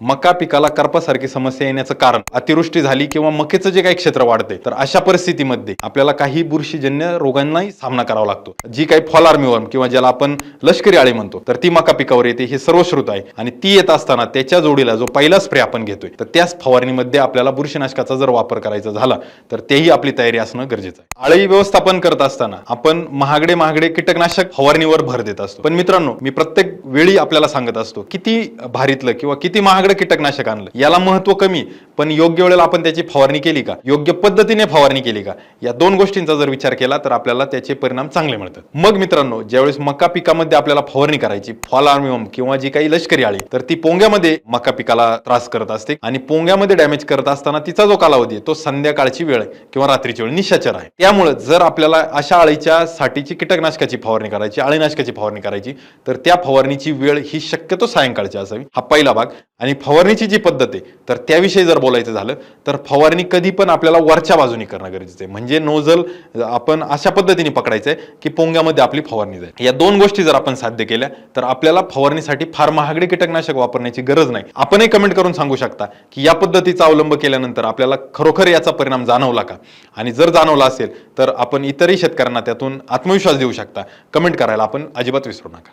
मका पिकाला करपासारखी समस्या येण्याचं कारण अतिवृष्टी झाली किंवा मकेचं जे काही क्षेत्र वाढते तर अशा परिस्थितीमध्ये आपल्याला काही बुरशीजन्य रोगांनाही सामना करावा लागतो. जी काही फॉल वर्म किंवा ज्याला आपण लष्करी आळी म्हणतो तर ती मका पिकावर येते हे सर्वश्रुत आहे. आणि ती येत असताना त्याच्या जोडीला जो पहिला स्प्रे आपण घेतोय तर त्याच फवारणीमध्ये आपल्याला बुरशीनाशकाचा जर वापर करायचा झाला तर तेही आपली तयारी असणं गरजेचं आहे. आळी व्यवस्थापन करत असताना आपण महागडे महागडे कीटकनाशक फवारणीवर भर देत असतो. पण मित्रांनो मी प्रत्येक वेळी आपल्याला सांगत असतो किती भारीतलं किंवा किती महागडे कीटकनाशक आणलं. याला महत्त्व कमी पण योग्य वेळेला आपण त्याची फवारणी केली का? योग्य पद्धतीने फवारणी केली का? या दोन गोष्टींचा जर विचार केला तर आपल्याला त्याचे परिणाम चांगले मिळतात. मग मित्रांनो ज्यावेळेस मका पिकामध्ये आपल्याला फवारणी करायची फॉल किंवा जी काही लष्करी आळी तर ती पोंग्यामध्ये मका पिकाला त्रास करत असते आणि पोंग्यामध्ये डॅमेज करत असताना तिचा जो कालावधी आहे तो संध्याकाळची वेळ किंवा रात्रीची वेळ निशाचर आहे. त्यामुळे जर आपल्याला अशा आळीच्या साठीची कीटकनाशकाची फवारणी करायची आळीनाशकाची फवारणी करायची तर त्या फवारणीची वेळ ही शक्यतो सायंकाळची असावी. हा पहिला भाग. आणि फवारणीची जी पद्धत आहे तर त्याविषयी जर बोलायचं झालं तर फवारणी कधी पण आपल्याला वरच्या बाजूने करणं गरजेचं आहे. म्हणजे नोझल आपण अशा पद्धतीने पकडायचं आहे की पोंग्यामध्ये आपली फवारणी जाईल. या दोन गोष्टी जर आपण साध्य केल्या तर आपल्याला फवारणीसाठी फार महागडे कीटकनाशक वापरण्याची गरज नाही. आपणही कमेंट करून सांगू शकता की या पद्धतीचा अवलंब केल्यानंतर आपल्याला खरोखर याचा परिणाम जाणवला का? आणि जर जाणवला असेल तर आपण इतरही शेतकऱ्यांना त्यातून आत्मविश्वास देऊ शकता. कमेंट करायला आपण अजिबात विसरू नका.